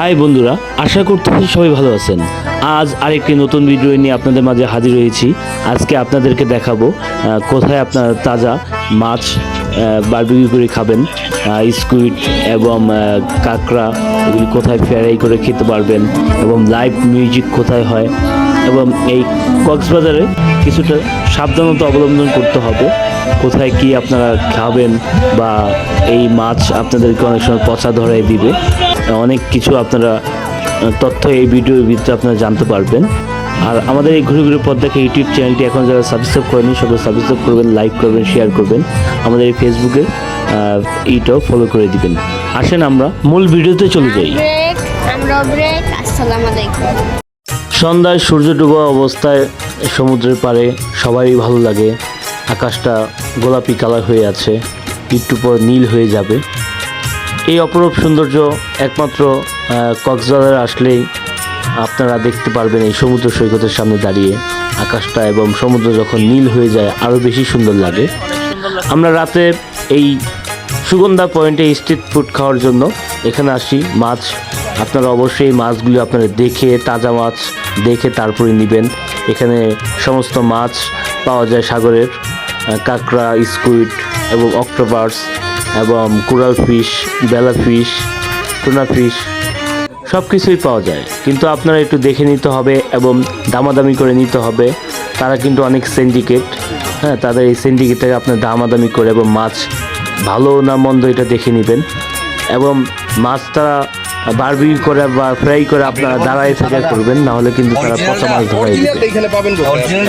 High বন্ধুরা, আশা করতেছি সবাই ভালো আছেন। আজ আরেকটি নতুন ভিডিও নিয়ে আপনাদের মাঝে হাজির হয়েছি। আজকে আপনাদেরকে দেখাবো কোথায় আপনারা তাজা মাছ বারবিকিউ করে খাবেন স্কুইড এবং কাঁকড়া, এগুলি কোথায় ফ্রাই করে খেতে পারবেন, এবং লাইভ মিউজিক কোথায় হয়, এবং এই কক্সবাজারে কিছুটা সাবধানতা অবলম্বন করতে হবে, কোথায় কি আপনারা খাবেন বা এই মাছ আপনাদেরকে অনেক সময় পচা ধরাই দিবে। অনেক কিছু আপনারা তথ্য এই ভিডিওর ভিতরে আপনারা জানতে পারবেন। আর আমাদের এই ঘুরে ঘুরে পথ দেখা ইউটিউব চ্যানেলটি এখন যারা সাবস্ক্রাইব করেনি সবাই সাবস্ক্রাইব করবেন লাইক করবেন শেয়ার করবেন। আমাদের এই ফেসবুকে ইটাও ফলো করে দিবেন। আসেন আমরা মূল ভিডিওতে চলে যাই। আমরা ব্রেক আসসালামু আলাইকুম। সন্ধ্যায় সূর্য ডুবা অবস্থায় সমুদ্রের পাড়ে সবারই ভালো লাগে। আকাশটা গোলাপি কালার হয়ে আছে একটু পর নীল হয়ে যাবে। এই অপরূপ সৌন্দর্য একমাত্র কক্সবাজারে আসলেই আপনারা দেখতে পারবেন এই সমুদ্র সৈকতের সামনে দাঁড়িয়ে। আকাশটা এবং সমুদ্র যখন নীল হয়ে যায় আরও বেশি সুন্দর লাগে। আমরা রাতে এই সুগন্ধা পয়েন্টে স্ট্রিট ফুড খাওয়ার জন্য এখানে আসি। মাছ, আপনারা অবশ্যই মাছগুলি আপনারা দেখে, তাজা মাছ দেখে তারপরে নেবেন। এখানে সমস্ত মাছ পাওয়া যায় সাগরের কাঁকড়া, স্কুইড এবং অক্টোপাস। এবং কোরাল ফিশ বেলা ফিশ টুনা ফিশ সব কিছুই পাওয়া যায়। কিন্তু আপনারা একটু দেখে নিতে হবে এবং দামাদামি করে নিতে হবে। তারা কিন্তু অনেক সিন্ডিকেট হ্যাঁ তাদের এই সিন্ডিকেট থেকে আপনার দামাদামি করে এবং মাছ ভালো না মন্দ এটা দেখে নেবেন। এবং মাছ তারা বারবিউ করে বা ফ্রাই করে আপনারা দাঁড়ায় থেকে করবেন নাহলে কিন্তু তারা পচা মাছ ধরাই দিবে?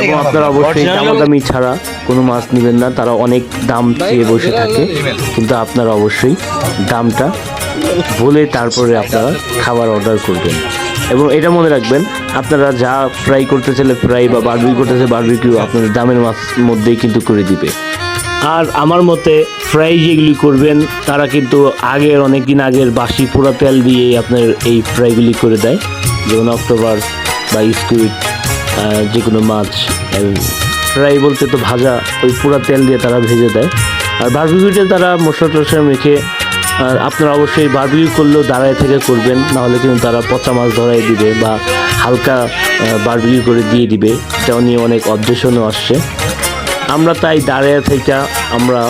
এবং আপনারা অবশ্যই দামাদামি ছাড়া কোনো মাছ নেবেন না, তারা অনেক দাম চেয়ে বসে থাকে। কিন্তু আপনারা অবশ্যই দামটা বলে তারপরে আপনারা খাবার অর্ডার করবেন। এবং এটা মনে রাখবেন, আপনারা যা ফ্রাই করতে চাইলে ফ্রাই বা বারবিকিউ করতে চাইলে বারবিকিউ আপনাদের দামের মাছ মধ্যেই কিন্তু করে দিবে। আর আমার মতে ফ্রাই যেগুলি করবেন, তারা কিন্তু আগের অনেক দিন আগের বাসি পোড়া তেল দিয়ে আপনার এই ফ্রাইগুলি করে দেয়। যেমন অক্টোবর বা স্কুইড যে কোনো মাছ ফ্রাই বলতে তো ভাজা, ওই পুরা তেল দিয়ে তারা ভেজে দেয়। আর বারবিকিউতে তারা মশলা টশলা মেখে, আর আপনারা অবশ্যই বারবিকিউ করলেও দাঁড়ায় থেকে করবেন, নাহলে কিন্তু তারা পচা মাছ ধরাই দিবে বা হালকা বারবিকিউ করে দিয়ে দিবে। এটাও নিয়ে অনেক অবজেশনও আসছে। আমরা তাই দাঁড়িয়ে থেকে আমরা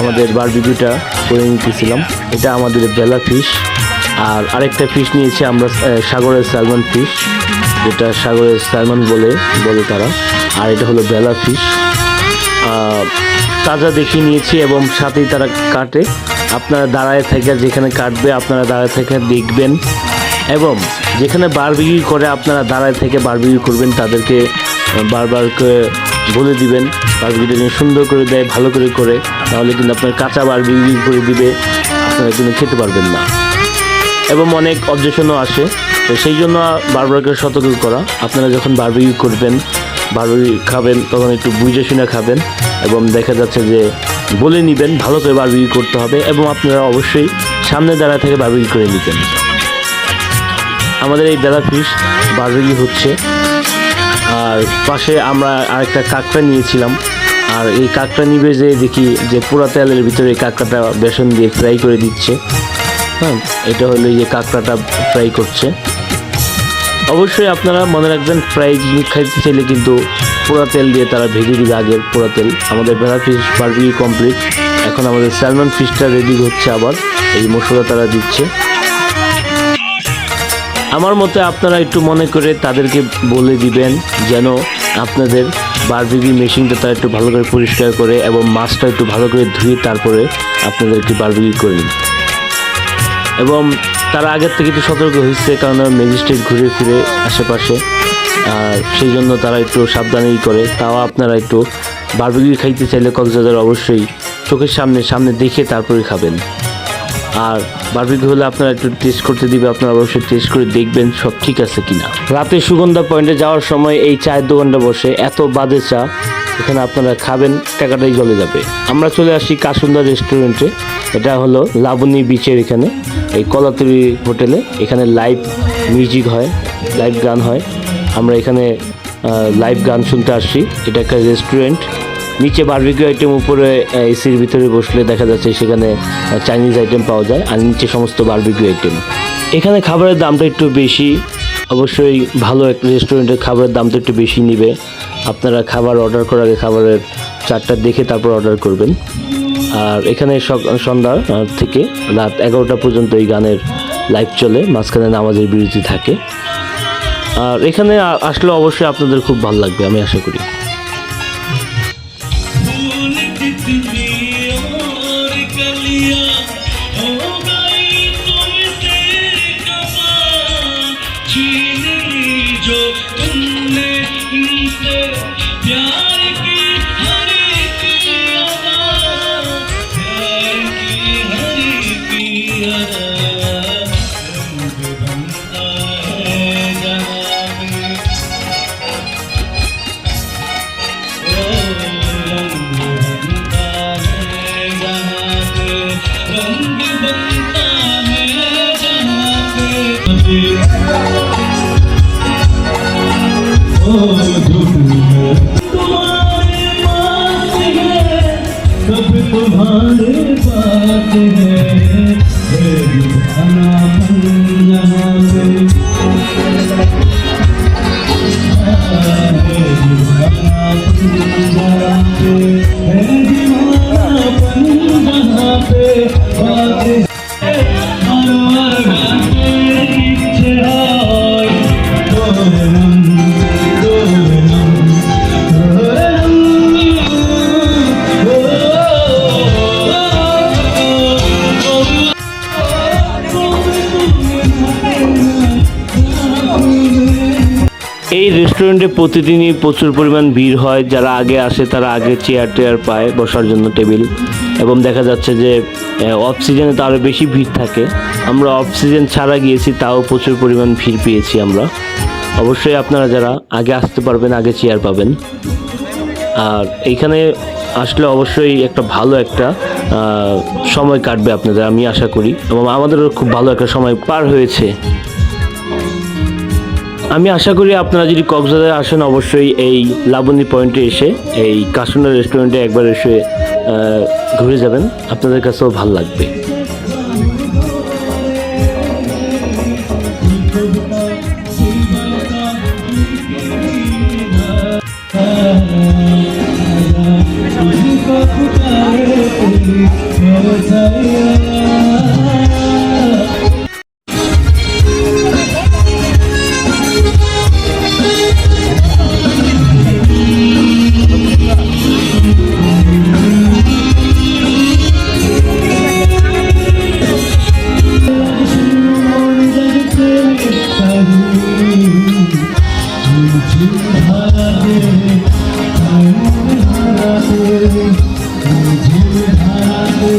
আমাদের বারবিকিউটা করে নিতেছিলাম। এটা আমাদের বেলা ফিশ আর আরেকটা ফিশ নিয়েছি আমরা সাগরের স্যালমন ফিশ যেটা সাগরের স্যালমন বলে বলে তারা। আর এটা হলো বেলা ফিশ তাজা দেখিয়ে নিয়েছি এবং সাথেই তারা কাটে। আপনারা দাঁড়ায় থেকে যেখানে কাটবে, আপনারা দাঁড়ায় থেকে দেখবেন। এবং যেখানে বারবিকিউ করে, আপনারা দাঁড়ায় থেকে বারবিকিউ করবেন, তাদেরকে বারবার করে বলে দিবেন। বারবিকিউটা যেন সুন্দর করে দেয়, ভালো করে করে, তাহলে কিন্তু আপনার কাঁচা বারবিকিউ করে দিবে। আপনারা কিন্তু খেতে পারবেন না। এবং অনেক অবজেশনও আসে। তো সেই জন্য বারবারকে সতর্ক করা। আপনারা যখন বারবিকিউ করবেন বারবিকিউ খাবেন, তখন একটু বুঝে শুনে খাবেন এবং দেখা যাচ্ছে যে বলে নেবেন, ভালো করে বারবিকিউ করতে হবে এবং আপনারা অবশ্যই সামনে দাঁড়া থেকে বারবিকিউ করে নেবেন। আমাদের এই বেলা ফিশ বারবিকিউ হচ্ছে। আর পাশে আমরা আরেকটা কাঁকড়া নিয়েছিলাম। আর এই কাঁকড়া নিবে যে দেখি যে পুরা তেলের ভিতরে কাঁকড়াটা বেসন দিয়ে ফ্রাই করে দিচ্ছে। হ্যাঁ এটা হলো যে কাঁকড়াটা ফ্রাই করছে। অবশ্যই আপনারা মনে রাখবেন ফ্রাই খাইতে চাইলে কিন্তু পোড়া তেল দিয়ে তারা ভেজে দিবে আগের পোড়া তেল। আমাদের ভেড়া ফিশ বারবিকিউ কমপ্লিট এখন আমাদের স্যালমন ফিশটা রেডি হচ্ছে আবার। এই মশলা তারা দিচ্ছে। আমার মতে আপনারা একটু মনে করে তাদেরকে বলে দিবেন, যেন আপনাদের বারবিকিউ মেশিনটা তারা একটু ভালো করে পরিষ্কার করে এবং মাছটা একটু ভালো করে ধুয়ে তারপরে আপনাদেরকে বারবিকিউ করে নিন এবং তারা আগের থেকে একটু সতর্ক হয়েছে, কারণ ম্যাজিস্ট্রেট ঘুরে ফিরে আশেপাশে। আর সেই জন্য তারা একটু সাবধানেই করে। তাও আপনারা একটু বারবিকিউ খাইতে চাইলে কক্সবাজার অবশ্যই চোখের সামনে সামনে দেখে তারপরে খাবেন। আর বারবিকিউ হলে আপনারা একটু টেস্ট করতে দিবে, আপনারা অবশ্যই টেস্ট করে দেখবেন সব ঠিক আছে কিনা। রাতে সুগন্ধা পয়েন্টে যাওয়ার সময় এই চায়ের দোকানটা বসে এত বাজে চা, এখানে আপনারা খাবেন, টাকাটাই জলে যাবে। আমরা চলে আসি কাসুন্দা রেস্টুরেন্টে এটা হলো লাবণী বিচের এখানে। এই কলাতলি হোটেলে এখানে লাইভ মিউজিক হয় লাইভ গান হয়। আমরা এখানে লাইভ গান শুনতে আসছি। এটা একটা রেস্টুরেন্ট নিচে বারবিকিউ আইটেম উপরে এসির ভিতরে বসলে দেখা যাচ্ছে সেখানে চাইনিজ আইটেম পাওয়া যায়, আর নিচে সমস্ত বারবিকিউ আইটেম এখানে খাবারের দামটা একটু বেশি। অবশ্যই ভালো একটা রেস্টুরেন্টের খাবারের দামটা একটু বেশি নেবে। আপনারা খাবার অর্ডার করার আগে খাবারের চারটা দেখে তারপর অর্ডার করবেন। আর এখানে সন্ধ্যা থেকে রাত এগারোটা পর্যন্ত এই গানের লাইভ চলে, মাঝখানে নামাজের বিরতি থাকে। আর এখানে আসলে অবশ্যই আপনাদের খুব ভালো লাগবে, আমি আশা করি। जहाँ पे রেস্টুরেন্টে প্রতিদিনই প্রচুর পরিমাণ ভিড় হয়, যারা আগে আসে তারা আগে চেয়ার টেয়ার পায় বসার জন্য টেবিল। এবং দেখা যাচ্ছে যে অফ সিজনে তো আরও বেশি ভিড় থাকে। আমরা অফ সিজন ছাড়া গিয়েছি, তাও প্রচুর পরিমাণ ভিড় পেয়েছি আমরা। অবশ্যই আপনারা যারা আগে আসতে পারবেন, আগে চেয়ার পাবেন। আর এইখানে আসলে অবশ্যই একটা ভালো একটা সময় কাটবে আপনাদের, আমি আশা করি। এবং আমাদেরও খুব ভালো একটা সময় পার হয়েছে। আমি আশা করি আপনারা যদি কক্সবাজারে আসেন, অবশ্যই এই লাবণী পয়েন্টে এসে, এই কাশুনা রেস্টুরেন্টে একবার এসে ঘুরে যাবেন। আপনাদের কাছেও ভালো লাগবে। ধারাতে ঝিল ধারাতে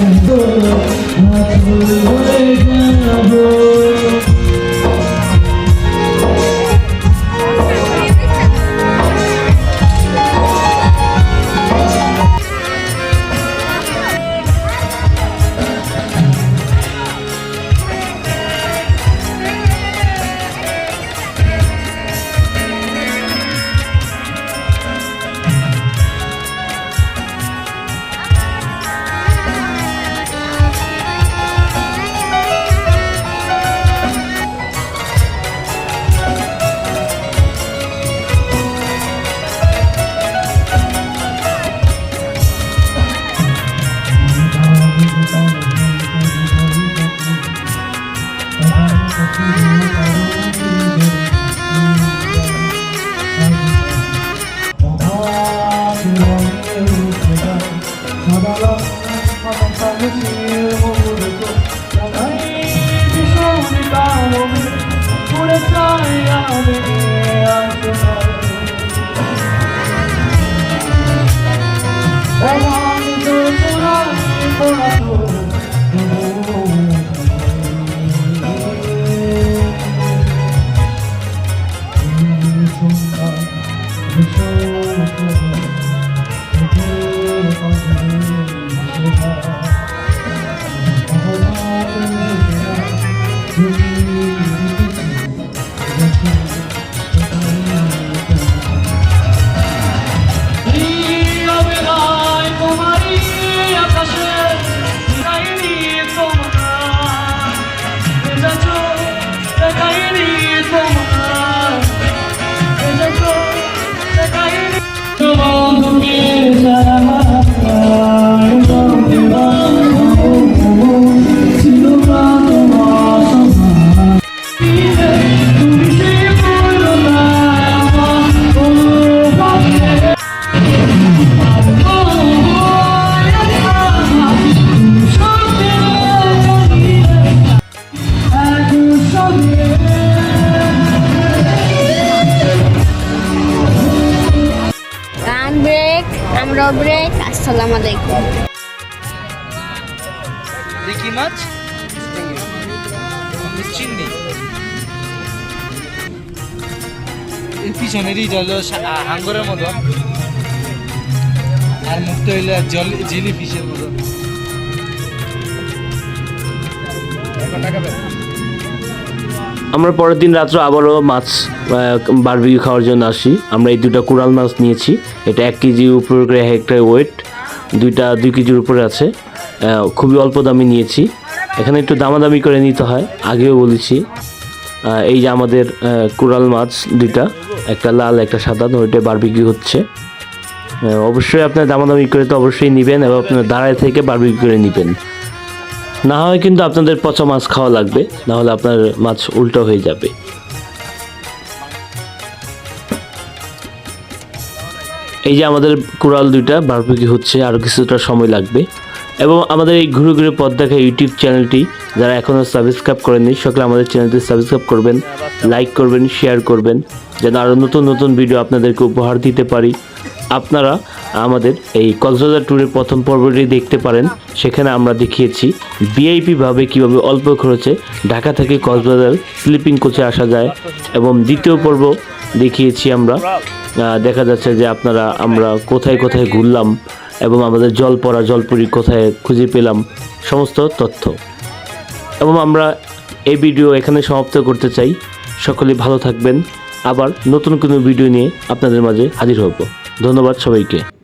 Oh, আসসালামু আলাইকুম। কি মাছ? চিংড়ি। জল হাঙ্গরের মতো। আর মুক্ত হইলে জল জেলি ফিশের মতো। আমরা পরের দিন রাত্রে আবারও মাছ বারবিকিউ খাওয়ার জন্য আসি। আমরা এই দুটো কোরাল মাছ নিয়েছি। এটা এক কেজি উপরে করে একটা ওয়েট দুইটা দুই কেজির উপরে আছে। খুবই অল্প দামে নিয়েছি। এখানে একটু দামাদামি করে নিতে হয়, আগেও বলেছি। এই যে আমাদের কোরাল মাছ দুইটা, একটা লাল, একটা সাদা ওইটা বারবিকিউ হচ্ছে। অবশ্যই আপনার দামাদামি করে তো অবশ্যই নেবেন এবং আপনার দাঁড়ায় থেকে বারবিকিউ করে নেবেন। না হয় কিন্তু আপনাদের পচা মাছ খাওয়া লাগবে, না হলে আপনার মাছ উল্টো হয়ে যাবে। এই যে আমাদের কুড়াল দুইটা বারবিকি হচ্ছে আরও কিছুটা সময় লাগবে। এবং আমাদের এই ঘুরে ঘুরে পথ দেখা ইউটিউব চ্যানেলটি যারা এখনও সাবস্ক্রাইব করেননি, সকলে আমাদের চ্যানেলটি সাবস্ক্রাইব করবেন লাইক করবেন শেয়ার করবেন, যেন আরও নতুন নতুন ভিডিও আপনাদেরকে উপহার দিতে পারি। আপনারা আমাদের এই কক্সবাজার ট্যুরের প্রথম পর্বটি দেখতে পারেন, সেখানে আমরা দেখিয়েছি ভিআইপি ভাবে কীভাবে অল্প খরচে ঢাকা থেকে কক্সবাজার স্লিপিং কোচে আসা যায়, এবং দ্বিতীয় পর্ব দেখিয়েছি আমরা। দেখা যাচ্ছে যে আপনারা আমরা কোথায় কোথায় ঘুরলাম এবং আমাদের জল জলপড়া জলপুরি কোথায় খুঁজে পেলাম, সমস্ত তথ্য। এবং আমরা এই ভিডিও এখানে সমাপ্ত করতে চাই। সকলে ভালো থাকবেন। আবার নতুন কোনো ভিডিও নিয়ে আপনাদের মাঝে হাজির হব। ধন্যবাদ সবাইকে।